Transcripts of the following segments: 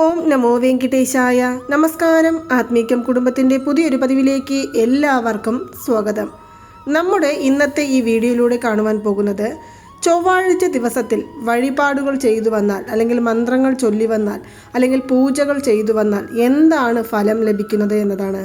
ഓം നമോ വെങ്കിടേശായ നമസ്കാരം. ആത്മീകം കുടുംബത്തിന്റെ പുതിയൊരു പതിവിലേക്ക് എല്ലാവർക്കും സ്വാഗതം. നമ്മുടെ ഇന്നത്തെ ഈ വീഡിയോയിലൂടെ കാണുവാൻ പോകുന്നത് ചൊവ്വാഴ്ച ദിവസത്തിൽ വഴിപാടുകൾ ചെയ്തു വന്നാൽ അല്ലെങ്കിൽ മന്ത്രങ്ങൾ ചൊല്ലി വന്നാൽ അല്ലെങ്കിൽ പൂജകൾ ചെയ്തു വന്നാൽ എന്താണ് ഫലം ലഭിക്കുന്നത് എന്നതാണ്.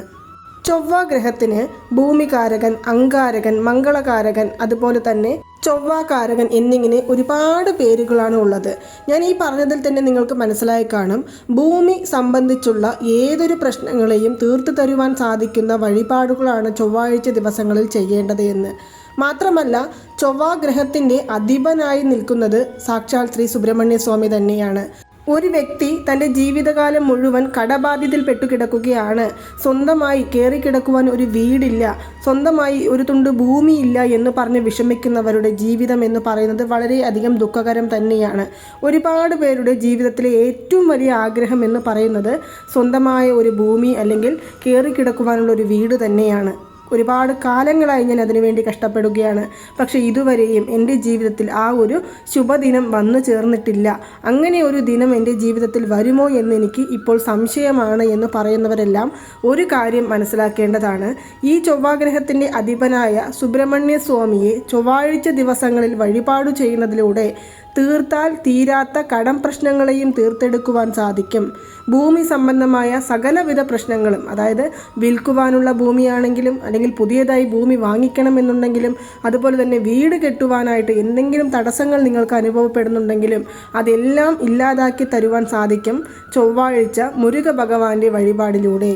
ചൊവ്വ ഗ്രഹത്തിന് ഭൂമികാരകൻ അങ്കാരകൻ മംഗളകാരകൻ അതുപോലെ തന്നെ ചൊവ്വാകാരകൻ എന്നിങ്ങനെ ഒരുപാട് പേരുകളാണ് ഉള്ളത്. ഞാൻ ഈ പറഞ്ഞതിൽ തന്നെ നിങ്ങൾക്ക് മനസ്സിലായി കാണും. ഭൂമി സംബന്ധിച്ചുള്ള ഏതൊരു പ്രശ്നങ്ങളെയും തീർത്തു തരുവാൻ സാധിക്കുന്ന വഴിപാടുകളാണ് ചൊവ്വാഴ്ച ദിവസങ്ങളിൽ ചെയ്യേണ്ടത് എന്ന്. മാത്രമല്ല ചൊവ്വാഗ്രഹത്തിന്റെ അധിപനായി നിൽക്കുന്നത് സാക്ഷാൽ ശ്രീ സുബ്രഹ്മണ്യ സ്വാമി തന്നെയാണ്. ഒരു വ്യക്തി തന്റെ ജീവിതകാലം മുഴുവൻ കടബാധ്യതയിൽപ്പെട്ടു കിടക്കുകയാണ് സ്വന്തമായി കയറിക്കിടക്കുവാൻ ഒരു വീടില്ല. സ്വന്തമായി ഒരു തുണ്ട് ഭൂമിയില്ല എന്ന് പറഞ്ഞ് വിഷമിക്കുന്നവരുടെ ജീവിതം എന്ന് പറയുന്നത് വളരെയധികം ദുഃഖകരം തന്നെയാണ്. ഒരുപാട് പേരുടെ ജീവിതത്തിലെ ഏറ്റവും വലിയ ആഗ്രഹം എന്ന് പറയുന്നത് സ്വന്തമായ ഒരു ഭൂമി അല്ലെങ്കിൽ കയറിക്കിടക്കുവാനുള്ള ഒരു വീട് തന്നെയാണ്. ഒരുപാട് കാലങ്ങളായി ഞാൻ അതിനുവേണ്ടി കഷ്ടപ്പെടുകയാണ്. പക്ഷേ ഇതുവരെയും എന്റെ ജീവിതത്തിൽ ആ ഒരു ശുഭദിനം വന്നു ചേർന്നിട്ടില്ല. അങ്ങനെ ഒരു ദിനം എന്റെ ജീവിതത്തിൽ വരുമോ എന്ന് എനിക്ക് ഇപ്പോൾ സംശയമാണ് എന്ന് പറയുന്നവരെല്ലാം ഒരു കാര്യം മനസ്സിലാക്കേണ്ടതാണ്. ഈ ചൊവ്വാഗ്രഹത്തിന്റെ അധിപനായ സുബ്രഹ്മണ്യ സ്വാമിയെ ചൊവ്വാഴ്ച ദിവസങ്ങളിൽ വഴിപാടു ചെയ്യുന്നതിലൂടെ തീർത്താൽ തീരാത്ത കടം പ്രശ്നങ്ങളെയും തീർത്തെടുക്കുവാൻ സാധിക്കും. ഭൂമി സംബന്ധമായ സകലവിധ പ്രശ്നങ്ങളും അതായത് വിൽക്കുവാനുള്ള ഭൂമിയാണെങ്കിലും അല്ലെങ്കിൽ പുതിയതായി ഭൂമി വാങ്ങിക്കണമെന്നുണ്ടെങ്കിലും അതുപോലെ തന്നെ വീട് കെട്ടുവാനായിട്ട് എന്തെങ്കിലും തടസ്സങ്ങൾ നിങ്ങൾക്ക് അനുഭവപ്പെടുന്നുണ്ടെങ്കിലും അതെല്ലാം ഇല്ലാതാക്കി തരുവാൻ സാധിക്കും ചൊവ്വാഴ്ച മുരുക ഭഗവാന്റെ വഴിപാടിലൂടെ.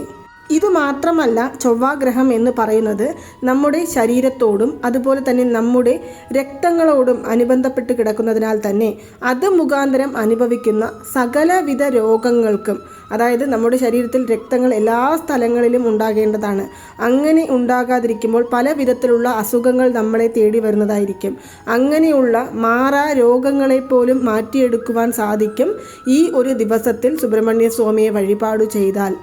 ഇതുമാത്രമല്ല ചൊവ്വാഗ്രഹം എന്ന് പറയുന്നത് നമ്മുടെ ശരീരത്തോടും അതുപോലെ തന്നെ നമ്മുടെ രക്തങ്ങളോടും അനുബന്ധപ്പെട്ട് കിടക്കുന്നതിനാൽ തന്നെ അത് മുഖാന്തരം അനുഭവിക്കുന്ന സകലവിധ രോഗങ്ങൾക്കും അതായത് നമ്മുടെ ശരീരത്തിൽ രക്തങ്ങൾ എല്ലാ സ്ഥലങ്ങളിലും ഉണ്ടാകേണ്ടതാണ്. അങ്ങനെ ഉണ്ടാകാതിരിക്കുമ്പോൾ പല വിധത്തിലുള്ള അസുഖങ്ങൾ നമ്മളെ തേടി വരുന്നതായിരിക്കും. അങ്ങനെയുള്ള മാറാ രോഗങ്ങളെ പോലും മാറ്റിയെടുക്കുവാൻ സാധിക്കും ഈ ഒരു ദിവസത്തിൽ സുബ്രഹ്മണ്യ സ്വാമിയെ വഴിപാട് ചെയ്താൽ.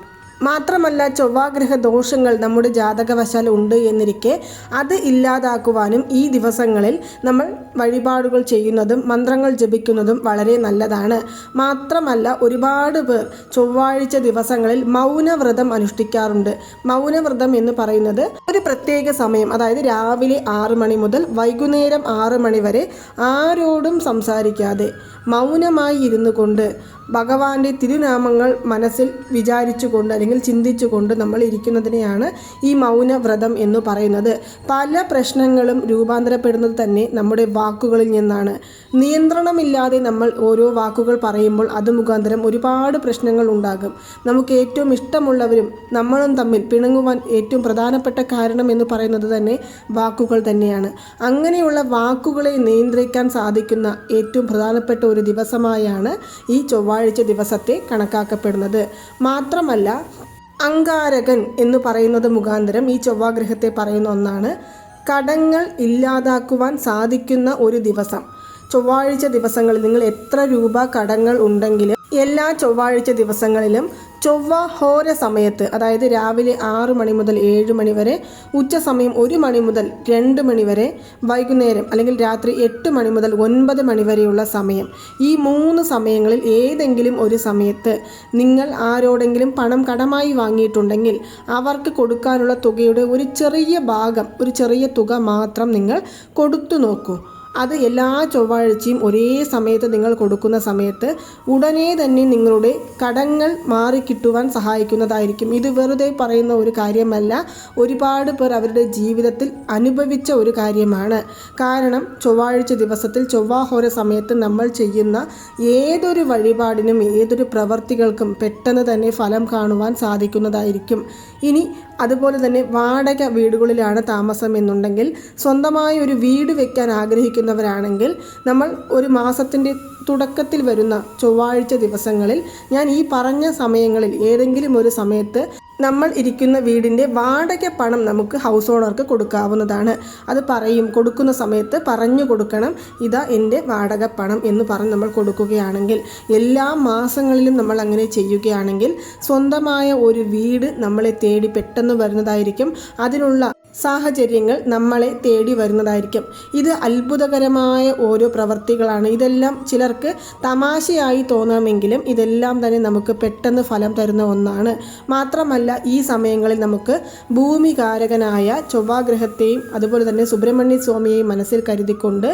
മാത്രമല്ല ചൊവ്വാഗ്രഹ ദോഷങ്ങൾ നമ്മുടെ ജാതകവശാൽ ഉണ്ട് എന്നിരിക്കെ അത് ഇല്ലാതാക്കുവാനും ഈ ദിവസങ്ങളിൽ നമ്മൾ വഴിപാടുകൾ ചെയ്യുന്നതും മന്ത്രങ്ങൾ ജപിക്കുന്നതും വളരെ നല്ലതാണ്. മാത്രമല്ല ഒരുപാട് പേർ ചൊവ്വാഴ്ച ദിവസങ്ങളിൽ മൗനവ്രതം അനുഷ്ഠിക്കാറുണ്ട്. മൗനവ്രതം എന്ന് പറയുന്നത് ഒരു പ്രത്യേക സമയം അതായത് രാവിലെ ആറ് മണി മുതൽ വൈകുന്നേരം ആറ് മണി വരെ ആരോടും സംസാരിക്കാതെ മൗനമായി ഇരുന്നു കൊണ്ട് ഭഗവാന്റെ തിരുനാമങ്ങൾ മനസ്സിൽ വിചാരിച്ചുകൊണ്ട് അല്ലെങ്കിൽ ചിന്തിച്ചുകൊണ്ട് നമ്മൾ ഇരിക്കുന്നതിനെയാണ് ഈ മൗനവ്രതം എന്ന് പറയുന്നത്. പല പ്രശ്നങ്ങളും രൂപാന്തരപ്പെടുന്നത് തന്നെ നമ്മുടെ വാക്കുകളിൽ നിന്നാണ്. നിയന്ത്രണമില്ലാതെ നമ്മൾ ഓരോ വാക്കുകൾ പറയുമ്പോൾ അത് മുഖാന്തരം ഒരുപാട് പ്രശ്നങ്ങൾ ഉണ്ടാകും. നമുക്ക് ഏറ്റവും ഇഷ്ടമുള്ളവരും നമ്മളും തമ്മിൽ പിണങ്ങുവാൻ ഏറ്റവും പ്രധാനപ്പെട്ട കാരണം എന്ന് പറയുന്നത് തന്നെ വാക്കുകൾ തന്നെയാണ്. അങ്ങനെയുള്ള വാക്കുകളെ നിയന്ത്രിക്കാൻ സാധിക്കുന്ന ഏറ്റവും പ്രധാനപ്പെട്ട ഒരു ദിവസമായാണ് ഈ ചൊവ്വാഴ്ച. ദിവസത്തെ കണക്കാക്കപ്പെടുന്നത്. മാത്രമല്ല അങ്കാരകൻ എന്ന് പറയുന്നത് മുഖാന്തരം ഈ ചൊവ്വാഗ്രഹത്തെ പറയുന്ന ഒന്നാണ്. കടങ്ങൾ ഇല്ലാതാക്കുവാൻ സാധിക്കുന്ന ഒരു ദിവസം. ചൊവ്വാഴ്ച ദിവസങ്ങളിൽ നിങ്ങൾ എത്ര രൂപ കടങ്ങൾ ഉണ്ടെങ്കിലും എല്ലാ ചൊവ്വാഴ്ച ദിവസങ്ങളിലും ചൊവ്വ ഹോര സമയത്ത് അതായത് രാവിലെ ആറ് മണി മുതൽ ഏഴ് മണി വരെ ഉച്ച സമയം ഒരു മണി മുതൽ രണ്ട് മണി വരെ വൈകുന്നേരം അല്ലെങ്കിൽ രാത്രി എട്ട് മണി മുതൽ ഒൻപത് മണി വരെയുള്ള സമയം. ഈ മൂന്ന് സമയങ്ങളിൽ ഏതെങ്കിലും ഒരു സമയത്ത് നിങ്ങൾ ആരോടെങ്കിലും പണം കടമായി വാങ്ങിയിട്ടുണ്ടെങ്കിൽ അവർക്ക് കൊടുക്കാനുള്ള തുകയുടെ ഒരു ചെറിയ ഭാഗം ഒരു ചെറിയ തുക മാത്രം നിങ്ങൾ കൊടുത്തു നോക്കൂ. അത് എല്ലാ ചൊവ്വാഴ്ചയും ഒരേ സമയത്ത് നിങ്ങൾ കൊടുക്കുന്ന സമയത്ത് ഉടനെ തന്നെ നിങ്ങളുടെ കടങ്ങൾ മാറിക്കിട്ടുവാൻ സഹായിക്കുന്നതായിരിക്കും. ഇത് വെറുതെ പറയുന്ന ഒരു കാര്യമല്ല. ഒരുപാട് പേർ അവരുടെ ജീവിതത്തിൽ അനുഭവിച്ച ഒരു കാര്യമാണ്. കാരണം ചൊവ്വാഴ്ച ദിവസത്തിൽ ചൊവ്വാഹോര സമയത്ത് നമ്മൾ ചെയ്യുന്ന ഏതൊരു വഴിപാടിനും ഏതൊരു പ്രവർത്തികൾക്കും പെട്ടെന്ന് തന്നെ ഫലം കാണുവാൻ സാധിക്കുന്നതായിരിക്കും. ഇനി അതുപോലെ തന്നെ വാടക വീടുകളിലാണ് താമസം എന്നുണ്ടെങ്കിൽ സ്വന്തമായി ഒരു വീട് വെക്കാൻ ആഗ്രഹിക്കുന്നവരാണെങ്കിൽ നമ്മൾ ഒരു മാസത്തിന്റെ തുടക്കത്തിൽ വരുന്ന ചൊവ്വാഴ്ച ദിവസങ്ങളിൽ ഞാൻ ഈ പറഞ്ഞ സമയങ്ങളിൽ ഏതെങ്കിലും ഒരു സമയത്ത് നമ്മൾ ഇരിക്കുന്ന വീടിന്റെ വാടക പണം നമുക്ക് ഹൗസ് ഓണർക്ക് കൊടുക്കാവുന്നതാണ്. അത് പറയും കൊടുക്കുന്ന സമയത്ത് പറഞ്ഞു കൊടുക്കണം ഇതാ എന്റെ വാടക പണം എന്ന് പറഞ്ഞ് നമ്മൾ കൊടുക്കുകയാണെങ്കിൽ എല്ലാ മാസങ്ങളിലും നമ്മൾ അങ്ങനെ ചെയ്യുകയാണെങ്കിൽ സ്വന്തമായ ഒരു വീട് നമ്മളെ തേടി പെട്ടെന്ന് വരുന്നതായിരിക്കും. അതിനുള്ള സാഹചര്യങ്ങൾ നമ്മളെ തേടി വരുന്നതായിരിക്കും. ഇത് അത്ഭുതകരമായ ഓരോ പ്രവർത്തികളാണ്. ഇതെല്ലാം ചിലർക്ക് തമാശയായി തോന്നാമെങ്കിലും ഇതെല്ലാം തന്നെ നമുക്ക് പെട്ടെന്ന് ഫലം തരുന്ന ഒന്നാണ്. മാത്രമല്ല ഈ സമയങ്ങളിൽ നമുക്ക് ഭൂമികാരകനായ ചൊവ്വാഗ്രഹത്തെയും അതുപോലെ തന്നെ സുബ്രഹ്മണ്യ സ്വാമിയെയും മനസ്സിൽ കരുതിക്കൊണ്ട്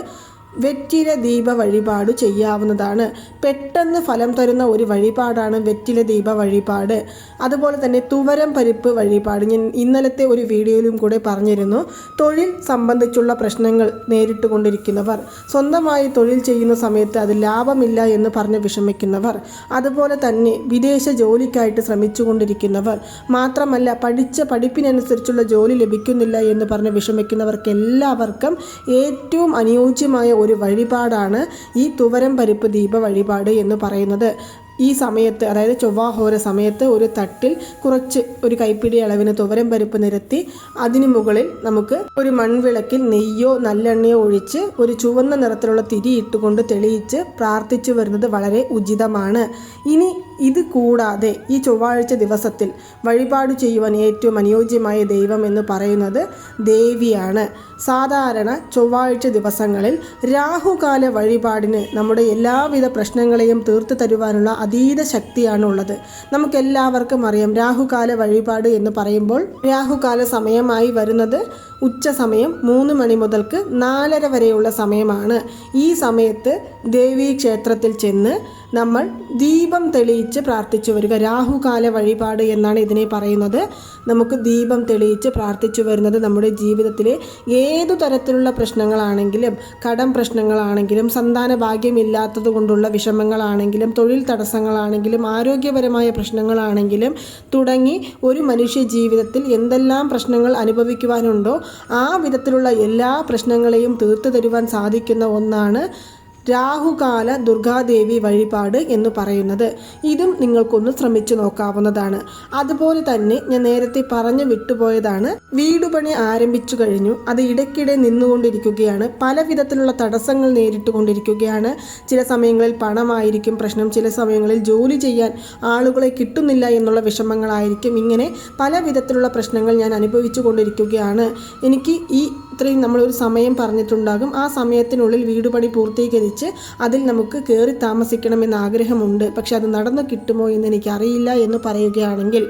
വെറ്റില ദീപ വഴിപാട് ചെയ്യാവുന്നതാണ്. പെട്ടെന്ന് ഫലം തരുന്ന ഒരു വഴിപാടാണ് വെറ്റില ദീപ വഴിപാട് അതുപോലെ തന്നെ തുവരം പരിപ്പ് വഴിപാട് ഞാൻ ഇന്നലത്തെ ഒരു വീഡിയോയിലും കൂടെ പറഞ്ഞിരുന്നു. തൊഴിൽ സംബന്ധിച്ചുള്ള പ്രശ്നങ്ങൾ നേരിട്ട് കൊണ്ടിരിക്കുന്നവർ സ്വന്തമായി തൊഴിൽ ചെയ്യുന്ന സമയത്ത് അത് ലാഭമില്ല എന്ന് പറഞ്ഞ് വിഷമിക്കുന്നവർ അതുപോലെ തന്നെ വിദേശ ജോലിക്കായിട്ട് ശ്രമിച്ചുകൊണ്ടിരിക്കുന്നവർ മാത്രമല്ല പഠിച്ച പഠിപ്പിനനുസരിച്ചുള്ള ജോലി ലഭിക്കുന്നില്ല എന്ന് പറഞ്ഞ് വിഷമിക്കുന്നവർക്ക് എല്ലാവർക്കും ഏറ്റവും അനുയോജ്യമായ ഒരു വഴിപാടാണ് ഈ തുവരം പരിപ്പ് ദീപ വഴിപാട് എന്ന് പറയുന്നത്. ഈ സമയത്ത് അതായത് ചൊവ്വാഹോര സമയത്ത് ഒരു തട്ടിൽ കുറച്ച് ഒരു കൈപ്പിടി അളവിന് തുവരം പരിപ്പ് നിരത്തി അതിനു മുകളിൽ നമുക്ക് ഒരു മൺവിളക്കിൽ നെയ്യോ നല്ലെണ്ണയോ ഒഴിച്ച് ഒരു ചുവന്ന നിറത്തിലുള്ള തിരി ഇട്ടുകൊണ്ട് തെളിയിച്ച് പ്രാർത്ഥിച്ചു വരുന്നത് വളരെ ഉചിതമാണ്. ഇനി ഇത് കൂടാതെ ഈ ചൊവ്വാഴ്ച ദിവസത്തിൽ വഴിപാട് ചെയ്യുവാൻ ഏറ്റവും അനുയോജ്യമായ ദൈവം എന്ന് പറയുന്നത് ദേവിയാണ്. സാധാരണ ചൊവ്വാഴ്ച ദിവസങ്ങളിൽ രാഹുകാല വഴിപാടിന് നമ്മുടെ എല്ലാവിധ പ്രശ്നങ്ങളെയും തീർത്തു തരുവാനുള്ള അതീത ശക്തിയാണ് ഉള്ളത് നമുക്കെല്ലാവർക്കും അറിയാം രാഹുകാല വഴിപാട് എന്ന് പറയുമ്പോൾ രാഹുകാല സമയമായി വരുന്നത് ഉച്ച സമയം മൂന്ന് മണി മുതൽക്ക് നാലര വരെയുള്ള സമയമാണ്. ഈ സമയത്ത് ദേവീ ക്ഷേത്രത്തിൽ ചെന്ന് നമ്മൾ ദീപം തെളിയിച്ച് പ്രാർത്ഥിച്ചു വരിക. രാഹുകാല വഴിപാട് എന്നാണ് ഇതിനെ പറയുന്നത്. നമുക്ക് ദീപം തെളിയിച്ച് പ്രാർത്ഥിച്ചു വരുന്നത് നമ്മുടെ ജീവിതത്തിലെ ഏതു തരത്തിലുള്ള പ്രശ്നങ്ങളാണെങ്കിലും കടം പ്രശ്നങ്ങളാണെങ്കിലും സന്താന ഭാഗ്യമില്ലാത്തത് കൊണ്ടുള്ള വിഷമങ്ങളാണെങ്കിലും തൊഴിൽ തടസ്സങ്ങളാണെങ്കിലും ആരോഗ്യപരമായ പ്രശ്നങ്ങളാണെങ്കിലും തുടങ്ങി ഒരു മനുഷ്യ ജീവിതത്തിൽ എന്തെല്ലാം പ്രശ്നങ്ങൾ അനുഭവിക്കുവാനുണ്ടോ ആ വിധത്തിലുള്ള എല്ലാ പ്രശ്നങ്ങളെയും തീർത്തു തരുവാൻ സാധിക്കുന്ന ഒന്നാണ് രാഹുകാല ദുർഗാദേവി വഴിപാട് എന്ന് പറയുന്നത്. ഇതും നിങ്ങൾക്കൊന്ന് ശ്രമിച്ചു നോക്കാവുന്നതാണ്. അതുപോലെ തന്നെ ഞാൻ നേരത്തെ പറഞ്ഞു വിട്ടുപോയതാണ്. വീടുപണി ആരംഭിച്ചു കഴിഞ്ഞു. അത് ഇടയ്ക്കിടെ നിന്നുകൊണ്ടിരിക്കുകയാണ്. പല വിധത്തിലുള്ള തടസ്സങ്ങൾ നേരിട്ടുകൊണ്ടിരിക്കുകയാണ്. ചില സമയങ്ങളിൽ പണമായിരിക്കും പ്രശ്നം. ചില സമയങ്ങളിൽ ജോലി ചെയ്യാൻ ആളുകളെ കിട്ടുന്നില്ല എന്നുള്ള വിഷമങ്ങളായിരിക്കും. ഇങ്ങനെ പല വിധത്തിലുള്ള പ്രശ്നങ്ങൾ ഞാൻ അനുഭവിച്ചു കൊണ്ടിരിക്കുകയാണ്. എനിക്ക് ഈ ഇത്രയും നമ്മളൊരു സമയം പറഞ്ഞിട്ടുണ്ടാകും. ആ സമയത്തിനുള്ളിൽ വീട് പണി പൂർത്തീകരിച്ച് അതിൽ നമുക്ക് കയറി താമസിക്കണമെന്ന് ആഗ്രഹമുണ്ട്. പക്ഷെ അത് നടന്നു കിട്ടുമോ എന്ന് എനിക്കറിയില്ല എന്ന് പറയുകയാണെങ്കിൽ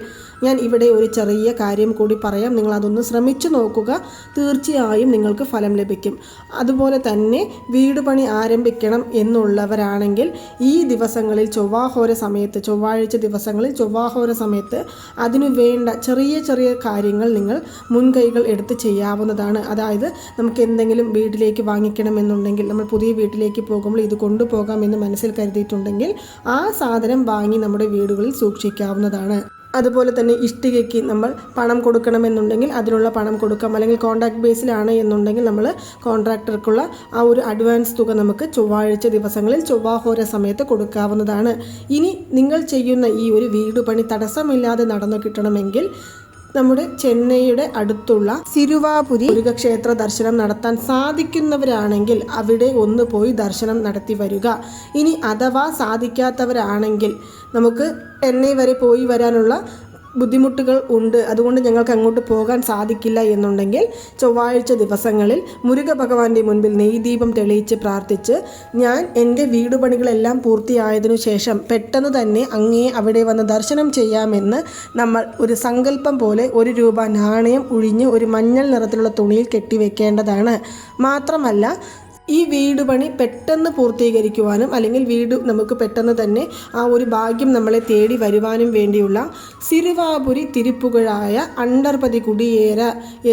ഞാൻ ഇവിടെ ഒരു ചെറിയ കാര്യം കൂടി പറയാം. നിങ്ങൾ അതൊന്ന് ശ്രമിച്ചു നോക്കുക. തീർച്ചയായും നിങ്ങൾക്ക് ഫലം ലഭിക്കും. അതുപോലെ തന്നെ വീട് പണി ആരംഭിക്കണം എന്നുള്ളവരാണെങ്കിൽ ഈ ദിവസങ്ങളിൽ ചൊവ്വാഹോര സമയത്ത് ചൊവ്വാഴ്ച ദിവസങ്ങളിൽ ചൊവ്വാഹോര സമയത്ത് അതിനു വേണ്ട ചെറിയ ചെറിയ കാര്യങ്ങൾ നിങ്ങൾ മുൻകൈകൾ എടുത്ത് ചെയ്യാവുന്നതാണ്. അതായത് നമുക്ക് എന്തെങ്കിലും വീട്ടിലേക്ക് വാങ്ങിക്കണമെന്നുണ്ടെങ്കിൽ നമ്മൾ പുതിയ വീട്ടിലേക്ക് പോകുമ്പോൾ ഇത് കൊണ്ടുപോകാം എന്ന് മനസ്സിൽ കരുതിയിട്ടുണ്ടെങ്കിൽ ആ സാധനം വാങ്ങി നമ്മുടെ വീടുകളിൽ സൂക്ഷിക്കാവുന്നതാണ്. അതുപോലെ തന്നെ ഇഷ്ടികയ്ക്ക് നമ്മൾ പണം കൊടുക്കണമെന്നുണ്ടെങ്കിൽ അതിനുള്ള പണം കൊടുക്കാം. അല്ലെങ്കിൽ കോൺട്രാക്ട് ബേസിലാണ് എന്നുണ്ടെങ്കിൽ നമ്മൾ കോൺട്രാക്ടർക്കുള്ള ആ ഒരു അഡ്വാൻസ് തുക നമുക്ക് ചൊവ്വാഴ്ച ദിവസങ്ങളിൽ ചൊവ്വാഹോര സമയത്ത് കൊടുക്കാവുന്നതാണ്. ഇനി നിങ്ങൾ ചെയ്യുന്ന ഈ ഒരു വീട് പണി തടസ്സമില്ലാതെ നടന്നു കിട്ടണമെങ്കിൽ നമ്മുടെ ചെന്നൈയുടെ അടുത്തുള്ള സിരുവാപുരി മുരുകക്ഷേത്ര ദർശനം നടത്താൻ സാധിക്കുന്നവരാണെങ്കിൽ അവിടെ ഒന്ന് പോയി ദർശനം നടത്തി വരിക. ഇനി അഥവാ സാധിക്കാത്തവരാണെങ്കിൽ നമുക്ക് ചെന്നൈ വരെ പോയി വരാനുള്ള ബുദ്ധിമുട്ടുകൾ ഉണ്ട്. അതുകൊണ്ട് ഞങ്ങൾക്ക് അങ്ങോട്ട് പോകാൻ സാധിക്കില്ല എന്നുണ്ടെങ്കിൽ ചൊവ്വാഴ്ച ദിവസങ്ങളിൽ മുരുക ഭഗവാന്റെ മുൻപിൽ നെയ്ദീപം തെളിയിച്ച് പ്രാർത്ഥിച്ച് ഞാൻ എന്റെ വീടുപണികളെല്ലാം പൂർത്തിയായതിനു ശേഷം പെട്ടെന്ന് തന്നെ അങ്ങേ അവിടെ വന്ന് ദർശനം ചെയ്യാമെന്ന് നമ്മൾ ഒരു സങ്കല്പം പോലെ ഒരു രൂപ നാണയം ഒഴിഞ്ഞ് ഒരു മഞ്ഞൾ നിറത്തിലുള്ള തുണിയിൽ കെട്ടിവെക്കേണ്ടതാണ്. മാത്രമല്ല ഈ വീട് പണി പെട്ടെന്ന് പൂർത്തീകരിക്കുവാനും അല്ലെങ്കിൽ വീട് നമുക്ക് പെട്ടെന്ന് തന്നെ ആ ഒരു ഭാഗ്യം നമ്മളെ തേടി വരുവാനും വേണ്ടിയുള്ള സിരുവാപുരി തിരുപ്പുകളായ അണ്ടർപതി കുടിയേര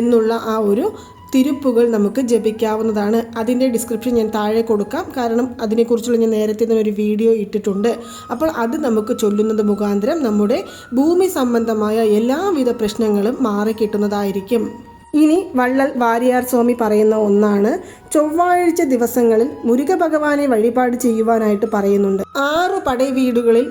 എന്നുള്ള ആ ഒരു തിരുപ്പുകൾ നമുക്ക് ജപിക്കാവുന്നതാണ്. അതിന്റെ ഡിസ്ക്രിപ്ഷൻ ഞാൻ താഴെ കൊടുക്കാം. കാരണം അതിനെക്കുറിച്ചുള്ള ഞാൻ നേരത്തെ തന്നെ ഒരു വീഡിയോ ഇട്ടിട്ടുണ്ട്. അപ്പോൾ അത് നമുക്ക് ചൊല്ലുന്നത് മുഖാന്തരം നമ്മുടെ ഭൂമി സംബന്ധമായ എല്ലാവിധ പ്രശ്നങ്ങളും മാറിക്കിട്ടുന്നതായിരിക്കും. ഇനി വള്ളൽ വാരിയാർ സ്വാമി പറയുന്ന ഒന്നാണ്. ചൊവ്വാഴ്ച ദിവസങ്ങളിൽ മുരുക ഭഗവാനെ വഴിപാട് ചെയ്യുവാനായിട്ട് പറയുന്നുണ്ട്. ആറ് പടை വീടുകളിൽ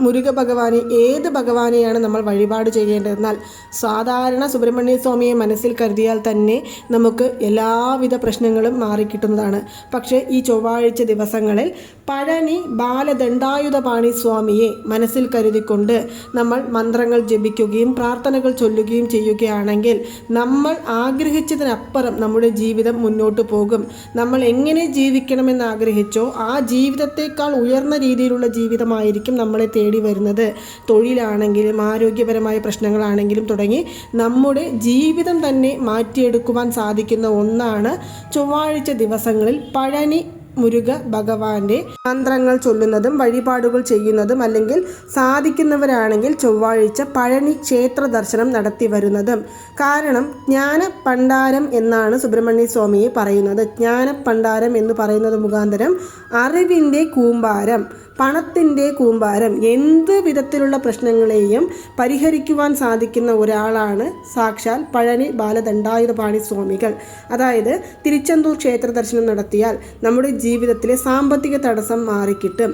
മുരുക ഭഗവാനെ ഏത് ഭഗവാനെയാണ് നമ്മൾ വഴിപാട് ചെയ്യേണ്ടതെന്നാൽ സാധാരണ സുബ്രഹ്മണ്യ സ്വാമിയെ മനസ്സിൽ കരുതിയാൽ തന്നെ നമുക്ക് എല്ലാവിധ പ്രശ്നങ്ങളും മാറിക്കിട്ടുന്നതാണ്. പക്ഷേ ഈ ചൊവ്വാഴ്ച ദിവസങ്ങളിൽ പഴനി ബാലദണ്ഡായുധപാണി സ്വാമിയെ മനസ്സിൽ കരുതിക്കൊണ്ട് നമ്മൾ മന്ത്രങ്ങൾ ജപിക്കുകയും പ്രാർത്ഥനകൾ ചൊല്ലുകയും ചെയ്യുകയാണെങ്കിൽ നമ്മൾ ആഗ്രഹിച്ചതിനപ്പുറം നമ്മുടെ ജീവിതം മുന്നോട്ട് പോകും. നമ്മൾ എങ്ങനെ ജീവിക്കണമെന്ന് ആഗ്രഹിച്ചോ ആ ജീവിതത്തേക്കാൾ ഉയർന്ന രീതിയിലുള്ള ജീവിതമായിരിക്കും നമ്മളെ വരുന്നത് തൊഴിലാണെങ്കിലും ആരോഗ്യപരമായ പ്രശ്നങ്ങളാണെങ്കിലും തുടങ്ങി നമ്മുടെ ജീവിതം തന്നെ മാറ്റിയെടുക്കുവാൻ സാധിക്കുന്ന ഒന്നാണ് ചൊവ്വാഴ്ച ദിവസങ്ങളിൽ പഴനി മുരുക ഭഗവാന്റെ മന്ത്രങ്ങൾ ചൊല്ലുന്നതും വഴിപാടുകൾ ചെയ്യുന്നതും അല്ലെങ്കിൽ സാധിക്കുന്നവരാണെങ്കിൽ ചൊവ്വാഴ്ച പഴനി ക്ഷേത്ര ദർശനം നടത്തി വരുന്നതും. കാരണം ജ്ഞാന പണ്ടാരം എന്നാണ് സുബ്രഹ്മണ്യ സ്വാമിയെ പറയുന്നത്. ജ്ഞാന പണ്ടാരം എന്ന് പറയുന്നത് മുഖാന്തരം അറിവിന്റെ കൂമ്പാരം. പണത്തിന്റെ കൂമ്പാരം എന്ത് വിധത്തിലുള്ള പ്രശ്നങ്ങളെയും പരിഹരിക്കുവാൻ സാധിക്കുന്ന ഒരാളാണ് സാക്ഷാൽ പഴനി ബാലദണ്ഡായുധപാണി സ്വാമികൾ അതായത് തിരുച്ചെന്തൂർ ക്ഷേത്ര ദർശനം നടത്തിയാൽ നമ്മുടെ ജീവിതത്തിലെ സാമ്പത്തിക തടസ്സം മാറിക്കിട്ടും.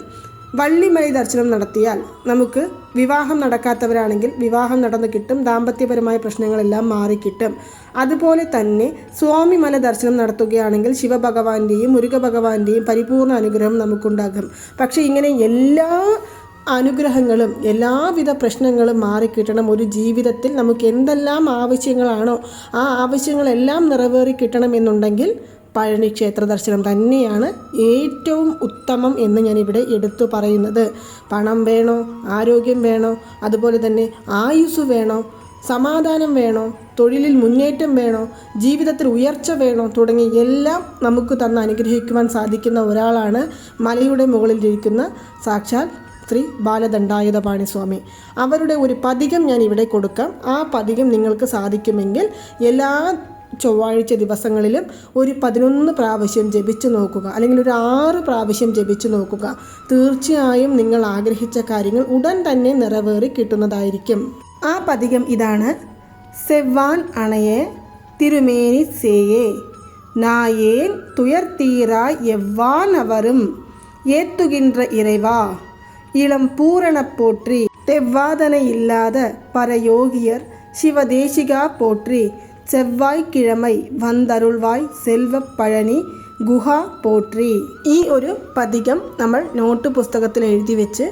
വള്ളിമലി ദർശനം നടത്തിയാൽ നമുക്ക് വിവാഹം നടക്കാത്തവരാണെങ്കിൽ വിവാഹം നടന്ന് കിട്ടും ദാമ്പത്യപരമായ പ്രശ്നങ്ങളെല്ലാം മാറിക്കിട്ടും അതുപോലെ തന്നെ സ്വാമിമല ദർശനം നടത്തുകയാണെങ്കിൽ ശിവഭഗവാന്റെയും മുരുക ഭഗവാന്റെയും പരിപൂർണ അനുഗ്രഹം നമുക്കുണ്ടാകും. പക്ഷേ ഇങ്ങനെ എല്ലാ അനുഗ്രഹങ്ങളും എല്ലാവിധ പ്രശ്നങ്ങളും മാറിക്കിട്ടണം ഒരു ജീവിതത്തിൽ നമുക്ക് എന്തെല്ലാം ആവശ്യങ്ങളാണോ ആ ആവശ്യങ്ങളെല്ലാം നിറവേറി കിട്ടണമെന്നുണ്ടെങ്കിൽ പഴനി ക്ഷേത്ര ദർശനം തന്നെയാണ് ഏറ്റവും ഉത്തമം എന്ന് ഞാനിവിടെ എടുത്തു പറയുന്നത്. പണം വേണോ? ആരോഗ്യം വേണോ? അതുപോലെ തന്നെ ആയുസ് വേണോ? സമാധാനം വേണോ? തൊഴിലിൽ മുന്നേറ്റം വേണോ? ജീവിതത്തിൽ ഉയർച്ച വേണോ? തുടങ്ങി എല്ലാം നമുക്ക് തന്ന് അനുഗ്രഹിക്കുവാൻ സാധിക്കുന്ന ഒരാളാണ് മലയുടെ മുകളിൽ മുകളിലിരിക്കുന്ന സാക്ഷാൽ ശ്രീ ബാലദണ്ഡായുധപാണി സ്വാമി അവരുടെ ഒരു പതികം ഞാൻ ഇവിടെ കൊടുക്കാം. ആ പതികം നിങ്ങൾക്ക് സാധിക്കുമെങ്കിൽ എല്ലാ ചൊവ്വാഴ്ച ദിവസങ്ങളിലും ഒരു പതിനൊന്ന് പ്രാവശ്യം ജപിച്ചു നോക്കുക അല്ലെങ്കിൽ ഒരു ആറ് പ്രാവശ്യം ജപിച്ചു നോക്കുക തീർച്ചയായും നിങ്ങൾ ആഗ്രഹിച്ച കാര്യങ്ങൾ ഉടൻ തന്നെ നിറവേറി കിട്ടുന്നതായിരിക്കും ആ പതികം ഇതാണ് സെവ്വാൻ അണയെ തിരുമേനി സേയെ നായേൻ തുയർത്തീരായ് എവ്വാൻ അവരും ஏத்துகின்ற இறைவா இளம் பூரண போற்றி தெவ்வாதனை இல்லாத பரயோகியர் சிவதேசிகா போற்றி ചെവ്വായ്ക്കിഴമൈ വന്തരുൾവായ് സെൽവപ്പഴനി ഗുഹ പോട്രി. ഈ ഒരു പതികം നമ്മൾ നോട്ട് പുസ്തകത്തിൽ എഴുതി വെച്ച്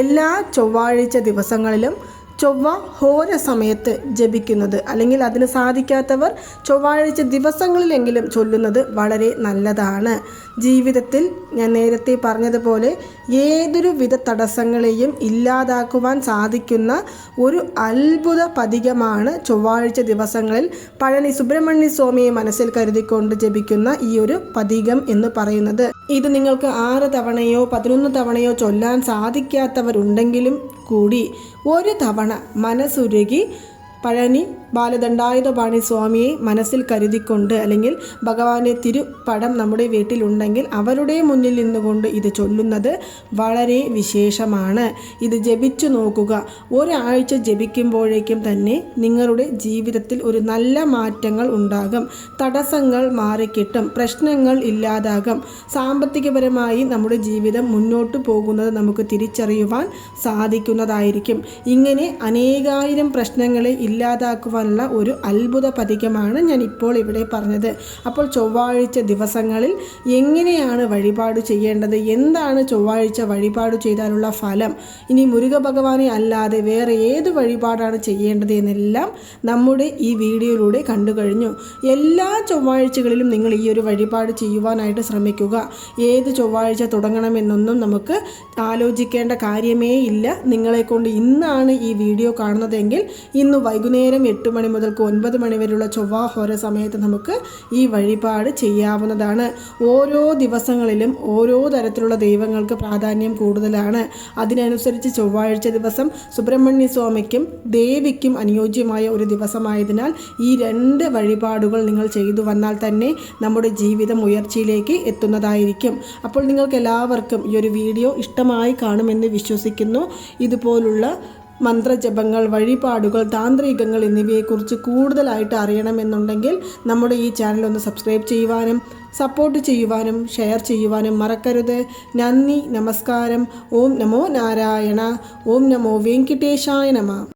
എല്ലാ ചൊവ്വാഴ്ച ദിവസങ്ങളിലും ചൊവ്വ ഹോര സമയത്ത് ജപിക്കുന്നത്. അല്ലെങ്കിൽ അതിന് സാധിക്കാത്തവർ ചൊവ്വാഴ്ച ദിവസങ്ങളിലെങ്കിലും ചൊല്ലുന്നത് വളരെ നല്ലതാണ്. ജീവിതത്തിൽ ഞാൻ നേരത്തെ പറഞ്ഞതുപോലെ ഏതൊരു വിധ തടസ്സങ്ങളെയും ഇല്ലാതാക്കുവാൻ സാധിക്കുന്ന ഒരു അത്ഭുത പതികമാണ് ചൊവ്വാഴ്ച ദിവസങ്ങളിൽ പഴനി സുബ്രഹ്മണ്യ സ്വാമിയെ മനസ്സിൽ കരുതിക്കൊണ്ട് ജപിക്കുന്ന ഈ ഒരു പതികം എന്ന് പറയുന്നത്. ഇത് നിങ്ങൾക്ക് ആറ് തവണയോ പതിനൊന്ന് തവണയോ ചൊല്ലാൻ സാധിക്കാത്തവരുണ്ടെങ്കിലും കൂടി ഒരു തവണ മനസ്സുരുകി പഴനി ബാലദണ്ഡായുധപാണി സ്വാമിയെ മനസ്സിൽ കരുതിക്കൊണ്ട് അല്ലെങ്കിൽ ഭഗവാന്റെ തിരുപ്പടം നമ്മുടെ വീട്ടിലുണ്ടെങ്കിൽ അവരുടെ മുന്നിൽ നിന്നുകൊണ്ട് ഇത് ചൊല്ലുന്നത് വളരെ വിശേഷമാണ്. ഇത് ജപിച്ചു നോക്കുക. ഒരാഴ്ച ജപിക്കുമ്പോഴേക്കും തന്നെ നിങ്ങളുടെ ജീവിതത്തിൽ ഒരു നല്ല മാറ്റങ്ങൾ ഉണ്ടാകും. തടസ്സങ്ങൾ മാറിക്കിട്ടും. പ്രശ്നങ്ങൾ ഇല്ലാതാകും. സാമ്പത്തികപരമായി നമ്മുടെ ജീവിതം മുന്നോട്ട് പോകുന്നത് നമുക്ക് തിരിച്ചറിയുവാൻ സാധിക്കുന്നതായിരിക്കും. ഇങ്ങനെ അനേകായിരം പ്രശ്നങ്ങളെ ഇല്ലാതാക്കുവാനുള്ള ഒരു അത്ഭുത പതികമാണ് ഞാൻ ഇപ്പോൾ ഇവിടെ പറഞ്ഞത്. അപ്പോൾ ചൊവ്വാഴ്ച ദിവസങ്ങളിൽ എങ്ങനെയാണ് വഴിപാട് ചെയ്യേണ്ടത്? എന്താണ് ചൊവ്വാഴ്ച വഴിപാട് ചെയ്താലുള്ള ഫലം? ഇനി മുരുക ഭഗവാനെ അല്ലാതെ വേറെ ഏത് വഴിപാടാണ് ചെയ്യേണ്ടത് എന്നെല്ലാം നമ്മുടെ ഈ വീഡിയോയിലൂടെ കണ്ടു കഴിഞ്ഞു. എല്ലാ ചൊവ്വാഴ്ചകളിലും നിങ്ങൾ ഈ ഒരു വഴിപാട് ചെയ്യുവാനായിട്ട് ശ്രമിക്കുക. ഏത് ചൊവ്വാഴ്ച തുടങ്ങണമെന്നൊന്നും നമുക്ക് ആലോചിക്കേണ്ട കാര്യമേ ഇല്ല. നിങ്ങളെക്കൊണ്ട് ഇന്നാണ് ഈ വീഡിയോ കാണുന്നതെങ്കിൽ ഇന്ന് വൈകുന്നേരം എട്ട് മണി മുതൽക്ക് ഒൻപത് മണി വരെയുള്ള ചൊവ്വാഹോര സമയത്ത് നമുക്ക് ഈ വഴിപാട് ചെയ്യാവുന്നതാണ്. ഓരോ ദിവസങ്ങളിലും ഓരോ തരത്തിലുള്ള ദൈവങ്ങൾക്ക് പ്രാധാന്യം കൂടുതലാണ്. അതിനനുസരിച്ച് ചൊവ്വാഴ്ച ദിവസം സുബ്രഹ്മണ്യ സ്വാമിക്കും ദേവിക്കും അനുയോജ്യമായ ഒരു ദിവസമായതിനാൽ ഈ രണ്ട് വഴിപാടുകൾ നിങ്ങൾ ചെയ്തു വന്നാൽ തന്നെ നമ്മുടെ ജീവിതം ഉയർച്ചയിലേക്ക് എത്തുന്നതായിരിക്കും. അപ്പോൾ നിങ്ങൾക്ക് എല്ലാവർക്കും ഈ ഒരു വീഡിയോ ഇഷ്ടമായി കാണുമെന്ന് വിശ്വസിക്കുന്നു. ഇതുപോലുള്ള മന്ത്രജപങ്ങൾ വഴിപാടുകൾ താന്ത്രികങ്ങൾ എന്നിവയെക്കുറിച്ച് കൂടുതലായിട്ട് അറിയണമെന്നുണ്ടെങ്കിൽ നമ്മുടെ ഈ ചാനൽ ഒന്ന് സബ്സ്ക്രൈബ് ചെയ്യുവാനും സപ്പോർട്ട് ചെയ്യുവാനും ഷെയർ ചെയ്യുവാനും മറക്കരുത്. നന്ദി നമസ്കാരം. ഓം നമോ നാരായണ. ഓം നമോ വെങ്കിട്ടേശായ നമ.